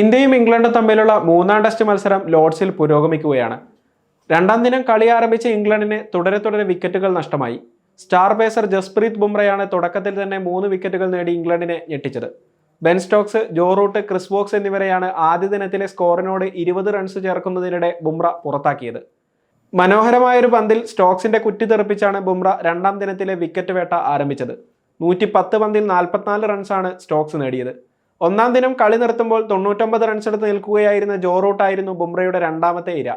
ഇന്ത്യയും ഇംഗ്ലണ്ടും തമ്മിലുള്ള മൂന്നാം ടെസ്റ്റ് മത്സരം ലോർഡ്സിൽ പുരോഗമിക്കുകയാണ്. രണ്ടാം ദിനം കളി ആരംഭിച്ച ഇംഗ്ലണ്ടിന് തുടരെ തുടരെ വിക്കറ്റുകൾ നഷ്ടമായി. സ്റ്റാർ പേസർ ജസ്പ്രീത് ബുംറയാണ് തുടക്കത്തിൽ തന്നെ മൂന്ന് വിക്കറ്റുകൾ നേടി ഇംഗ്ലണ്ടിനെ ഞെട്ടിച്ചത്. Ben Stokes Joe Root Chris Woakes എന്നിവരെയാണ് ആദ്യ ദിനത്തിലെ സ്കോറിനോട് ഇരുപത് റൺസ് ചേർക്കുന്നതിനിടെ ബുംറ പുറത്താക്കിയത്. മനോഹരമായൊരു പന്തിൽ സ്റ്റോക്സിന്റെ കുറ്റി തെറിപ്പിച്ചാണ് ബുംറ രണ്ടാം ദിനത്തിലെ വിക്കറ്റ് വേട്ട ആരംഭിച്ചത്. നൂറ്റി പത്ത് പന്തിൽ നാൽപ്പത്തിനാല് റൺസാണ് സ്റ്റോക്സ് നേടിയത്. ഒന്നാം ദിനം കളി നിർത്തുമ്പോൾ തൊണ്ണൂറ്റൊമ്പത് റൺസെടുത്ത് നിൽക്കുകയായിരുന്ന ജോ റൂട്ടായിരുന്നു ബുംറയുടെ രണ്ടാമത്തെ ഇര.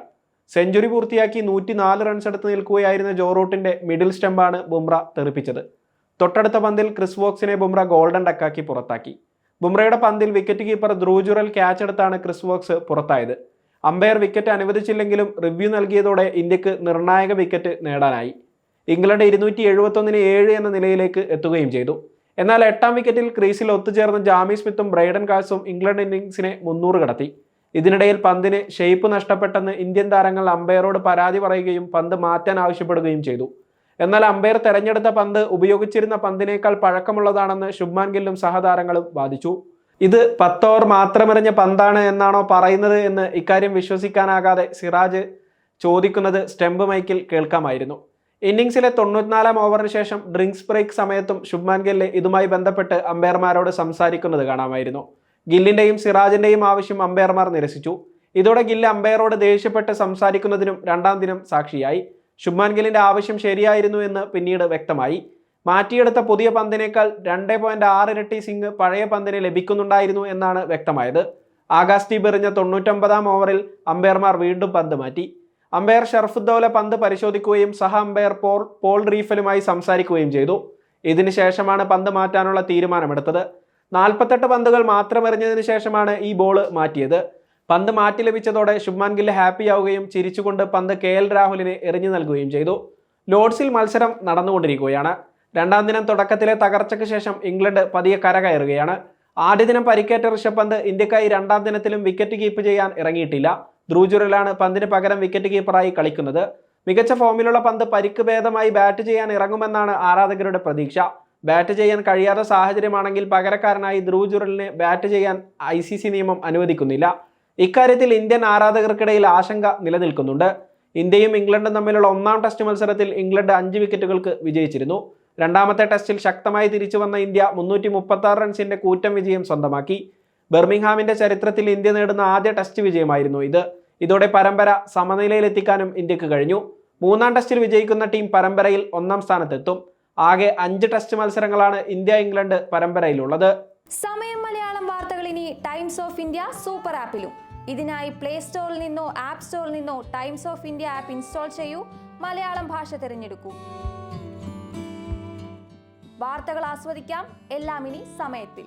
സെഞ്ചുറി പൂർത്തിയാക്കി നൂറ്റി നാല് റൺസെടുത്ത് നിൽക്കുകയായിരുന്ന ജോ റൂട്ടിന്റെ മിഡിൽ സ്റ്റംപാണ് ബുംറ തെറിപ്പിച്ചത്. തൊട്ടടുത്ത പന്തിൽ ക്രിസ് വോക്സിനെ ബുംറ ഗോൾഡൻ ഡക്കാക്കി പുറത്താക്കി. ബുംറയുടെ പന്തിൽ വിക്കറ്റ് കീപ്പർ ധ്രുവ് ക്യാച്ച് എടുത്താണ് ക്രിസ് വോക്സ് പുറത്തായത്. അമ്പയർ വിക്കറ്റ് അനുവദിച്ചില്ലെങ്കിലും റിവ്യൂ നൽകിയതോടെ ഇന്ത്യയ്ക്ക് നിർണായക വിക്കറ്റ് നേടാനായി. ഇംഗ്ലണ്ട് ഇരുന്നൂറ്റി എഴുപത്തൊന്നിന് ഏഴ് എന്ന നിലയിലേക്ക് എത്തുകയും ചെയ്തു. എന്നാൽ എട്ടാം വിക്കറ്റിൽ ക്രീസിൽ ഒത്തുചേർന്ന ജാമി സ്മിത്തും ബ്രൈഡൻ കാഴ്സും ഇംഗ്ലണ്ട് ഇന്നിംഗ്സിനെ മുന്നൂറ് കടത്തി. ഇതിനിടയിൽ പന്തിന് ഷെയ്പ്പ് നഷ്ടപ്പെട്ടെന്ന് ഇന്ത്യൻ താരങ്ങൾ അമ്പയറോട് പരാതി പറയുകയും പന്ത് മാറ്റാൻ ആവശ്യപ്പെടുകയും ചെയ്തു. എന്നാൽ അമ്പയർ തെരഞ്ഞെടുത്ത പന്ത് ഉപയോഗിച്ചിരുന്ന പന്തിനേക്കാൾ പഴക്കമുള്ളതാണെന്ന് ശുഭ്മാൻ ഗില്ലും സഹതാരങ്ങളും വാദിച്ചു. ഇത് പത്തോവർ മാത്രമെറിഞ്ഞ പന്താണ് എന്നാണോ പറയുന്നത് എന്ന് ഇക്കാര്യം വിശ്വസിക്കാനാകാതെ സിറാജ് ചോദിക്കുന്നത് സ്റ്റെമ്പ് മൈക്കിൽ കേൾക്കാമായിരുന്നു. ഇന്നിംഗ്സിലെ തൊണ്ണൂറ്റിനാലാം ഓവറിന് ശേഷം ഡ്രിങ്ക്സ് ബ്രേക്ക് സമയത്തും ശുഭ്മാൻ ഗില്ല് ഇതുമായി ബന്ധപ്പെട്ട് അമ്പയർമാരോട് സംസാരിക്കുന്നത് കാണാമായിരുന്നു. ഗില്ലിന്റെയും സിറാജിന്റെയും ആവശ്യം അമ്പയർമാർ നിരസിച്ചു. ഇതോടെ ഗില്ല് അമ്പയറോട് ദേഷ്യപ്പെട്ട് സംസാരിക്കുന്നതിനും രണ്ടാം ദിനം സാക്ഷിയായി. ശുഭ്മാൻ ഗില്ലിന്റെ ആവശ്യം ശരിയായിരുന്നു എന്ന് പിന്നീട് വ്യക്തമായി. മാറ്റിയെടുത്ത പുതിയ പന്തിനേക്കാൾ രണ്ട് പോയിന്റ് ആറ് ഇരട്ടി സിംഗ് പഴയ പന്തിന് ലഭിക്കുന്നുണ്ടായിരുന്നു എന്നാണ് വ്യക്തമായത്. ആകാശ് എറിഞ്ഞ തൊണ്ണൂറ്റൊമ്പതാം ഓവറിൽ അമ്പയർമാർ വീണ്ടും പന്ത് മാറ്റി. അമ്പയർ ഷർഫുദ്ദൌല പന്ത് പരിശോധിക്കുകയും സഹ അമ്പയർ പോൾ പോൾ റീഫലുമായി സംസാരിക്കുകയും ചെയ്തു. ഇതിനുശേഷമാണ് പന്ത് മാറ്റാനുള്ള തീരുമാനമെടുത്തത്. നാൽപ്പത്തെട്ട് പന്തുകൾ മാത്രം എറിഞ്ഞതിന് ശേഷമാണ് ഈ ബോൾ മാറ്റിയത്. പന്ത് മാറ്റി ലഭിച്ചതോടെ ശുഭ്മാൻ ഗില്ല് ഹാപ്പിയാവുകയും ചിരിച്ചുകൊണ്ട് പന്ത് കെ എൽ രാഹുലിന് എറിഞ്ഞു നൽകുകയും ചെയ്തു. ലോഡ്സിൽ മത്സരം നടന്നുകൊണ്ടിരിക്കുകയാണ്. രണ്ടാം ദിനം തുടക്കത്തിലെ തകർച്ചയ്ക്ക് ശേഷം ഇംഗ്ലണ്ട് പതിയെ കരകയറുകയാണ്. ആദ്യ ദിനം പരിക്കേറ്റ ഋഷഭ് പന്ത് ഇന്ത്യക്കായി രണ്ടാം ദിനത്തിലും വിക്കറ്റ് കീപ്പ് ചെയ്യാൻ ഇറങ്ങിയിട്ടില്ല. ധ്രുവ് പന്തിന് പകരം വിക്കറ്റ് കീപ്പറായി കളിക്കുന്നത്. മികച്ച ഫോമിലുള്ള പന്ത് പരിക്ക് ഭേദമായി ബാറ്റ് ചെയ്യാൻ ഇറങ്ങുമെന്നാണ് ആരാധകരുടെ പ്രതീക്ഷ. ബാറ്റ് ചെയ്യാൻ കഴിയാത്ത സാഹചര്യമാണെങ്കിൽ പകരക്കാരനായി ധ്രുവ് ബാറ്റ് ചെയ്യാൻ ഐ സി സി നിയമം അനുവദിക്കുന്നില്ല. ഇക്കാര്യത്തിൽ ഇന്ത്യൻ ആരാധകർക്കിടയിൽ ആശങ്ക നിലനിൽക്കുന്നുണ്ട്. ഇന്ത്യയും ഇംഗ്ലണ്ടും തമ്മിലുള്ള ഒന്നാം ടെസ്റ്റ് മത്സരത്തിൽ ഇംഗ്ലണ്ട് അഞ്ച് വിക്കറ്റുകൾക്ക് വിജയിച്ചിരുന്നു. രണ്ടാമത്തെ ടെസ്റ്റിൽ ശക്തമായി തിരിച്ചു വന്ന ഇന്ത്യ മുന്നൂറ്റി റൺസിന്റെ കൂറ്റം വിജയം സ്വന്തമാക്കി. ബെർമിംഗ്ഹാമിന്റെ ചരിത്രത്തിൽ ഇന്ത്യ നേടുന്ന ആദ്യ ടെസ്റ്റ് വിജയമായിരുന്നു ഇത്. ഇതോടെ പരമ്പര സമനിലയിലെത്തിക്കാനും ഇന്ത്യയ്ക്ക് കഴിഞ്ഞു. മൂന്നാം ടെസ്റ്റിൽ വിജയിക്കുന്ന ടീം പരമ്പരയിൽ ഒന്നാം സ്ഥാനത്തെത്തും. ആകെ അഞ്ച് ടെസ്റ്റ് മത്സരങ്ങളാണ് ഇന്ത്യ ഇംഗ്ലണ്ട് പരമ്പരയിലുള്ളത്. സമയം മലയാളം വാർത്തകൾ ഇനി ടൈംസ് ഓഫ് ഇന്ത്യ സൂപ്പർ ആപ്പിലും. ഇതിനായി പ്ലേ സ്റ്റോറിൽ നിന്നോ ആപ്പ് സ്റ്റോറിൽ നിന്നോ Times of India app install ചെയ്യൂ. മലയാളം ഭാഷ തിരഞ്ഞെടുക്കൂ. വാർത്തകൾ ആസ്വദിക്കാം. എല്ലാം ഇനി സമയത്തിൽ.